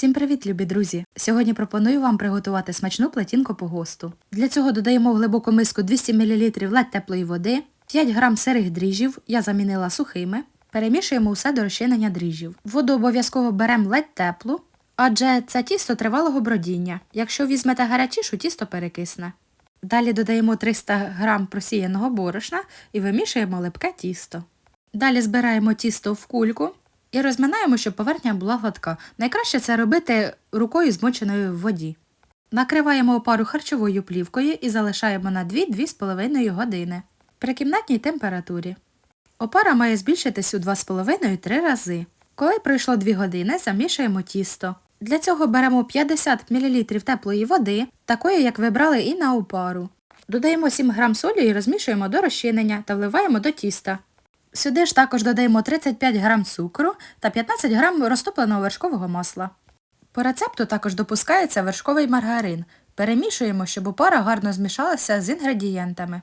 Всім привіт, любі друзі! Сьогодні пропоную вам приготувати смачну платінку по госту. Для цього додаємо в глибоку миску 200 мл ледь теплої води, 5 г сирих дріжджів, я замінила сухими. Перемішуємо усе до розчинення дріжджів. Воду обов'язково беремо ледь теплу, адже це тісто тривалого бродіння. Якщо візьмете гарячішу, тісто перекисне. Далі додаємо 300 г просіяного борошна і вимішуємо липке тісто. Далі збираємо тісто в кульку і розминаємо, щоб поверхня була гладка. Найкраще це робити рукою змоченою в воді. Накриваємо опару харчовою плівкою і залишаємо на 2-2,5 години при кімнатній температурі. Опара має збільшитись у 2,5-3 рази. Коли пройшло 2 години, замішуємо тісто. Для цього беремо 50 мл теплої води, такої, як ви брали і на опару. Додаємо 7 г солі і розмішуємо до розчинення та вливаємо до тіста. Сюди ж також додаємо 35 г цукру та 15 г розтопленого вершкового масла. По рецепту також допускається вершковий маргарин. Перемішуємо, щоб опара гарно змішалася з інгредієнтами.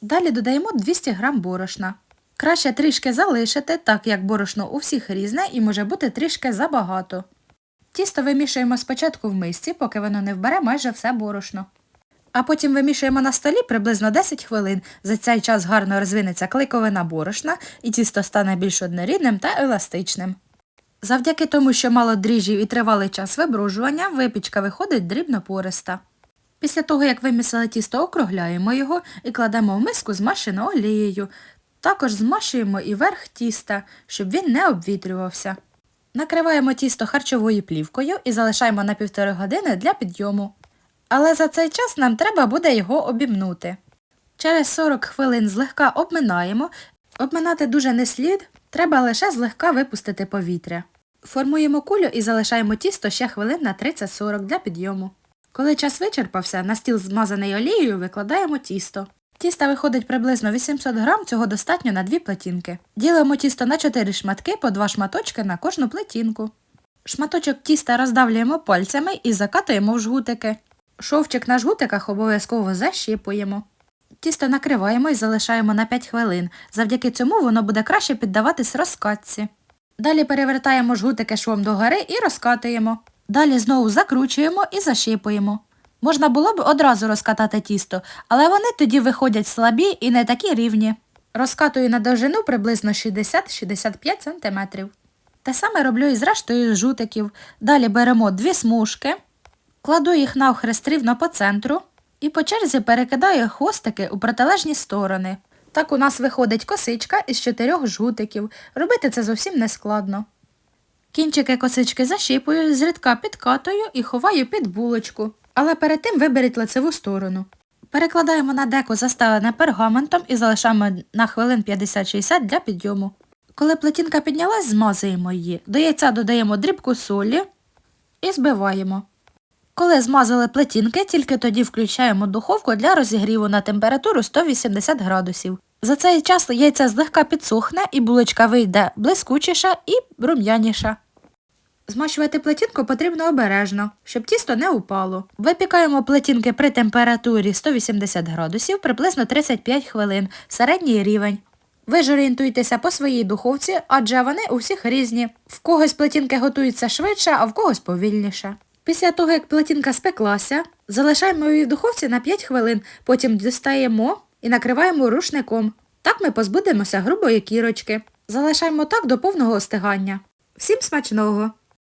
Далі додаємо 200 г борошна. Краще трішки залишити, так як борошно у всіх різне і може бути трішки забагато. Тісто вимішуємо спочатку в мисці, поки воно не вбере майже все борошно. А потім вимішуємо на столі приблизно 10 хвилин. За цей час гарно розвинеться клейковина борошна і тісто стане більш однорідним та еластичним. Завдяки тому, що мало дріжджів і тривалий час вибружування, випічка виходить дрібно пориста. Після того, як вимісили тісто, округляємо його і кладемо в миску змащену олією. Також змащуємо і верх тіста, щоб він не обвітрювався. Накриваємо тісто харчовою плівкою і залишаємо на півтори години для підйому. Але за цей час нам треба буде його обімнути. Через 40 хвилин злегка обминаємо. Обминати дуже не слід, треба лише злегка випустити повітря. Формуємо кулю і залишаємо тісто ще хвилин на 30-40 для підйому. Коли час вичерпався, на стіл змазаний олією викладаємо тісто. Тіста виходить приблизно 800 грам, цього достатньо на дві плетінки. Ділимо тісто на 4 шматки по 2 шматочки на кожну плетінку. Шматочок тіста роздавлюємо пальцями і закатуємо в жгутики. Шовчик на жгутиках обов'язково защіпуємо. Тісто накриваємо і залишаємо на 5 хвилин. Завдяки цьому воно буде краще піддаватись розкатці. Далі перевертаємо жгутики швом догори і розкатуємо. Далі знову закручуємо і защіпуємо. Можна було б одразу розкатати тісто, але вони тоді виходять слабі і не такі рівні. Розкатую на довжину приблизно 60-65 см. Те саме роблю і з рештою жутиків. Далі беремо дві смужки, кладу їх навхрест рівно по центру і по черзі перекидаю хвостики у протилежні сторони. Так у нас виходить косичка із чотирьох жгутиків. Робити це зовсім не складно. Кінчики косички защіпую, зрідка підкатую і ховаю під булочку. Але перед тим виберіть лицеву сторону. Перекладаємо на деко заставлене пергаментом і залишаємо на хвилин 50-60 для підйому. Коли плетінка піднялась, змазуємо її. До яйця додаємо дрібку солі і збиваємо. Коли змазали плетінки, тільки тоді включаємо духовку для розігріву на температуру 180 градусів. За цей час яйце злегка підсохне і булочка вийде блискучіша і рум'яніша. Змащувати плетінку потрібно обережно, щоб тісто не упало. Випікаємо плетінки при температурі 180 градусів приблизно 35 хвилин, середній рівень. Ви ж орієнтуйтеся по своїй духовці, адже вони у всіх різні. В когось плетінки готуються швидше, а в когось повільніше. Після того, як плетінка спеклася, залишаємо її в духовці на 5 хвилин, потім дістаємо і накриваємо рушником. Так ми позбудемося грубої кірочки. Залишаємо так до повного остигання. Всім смачного!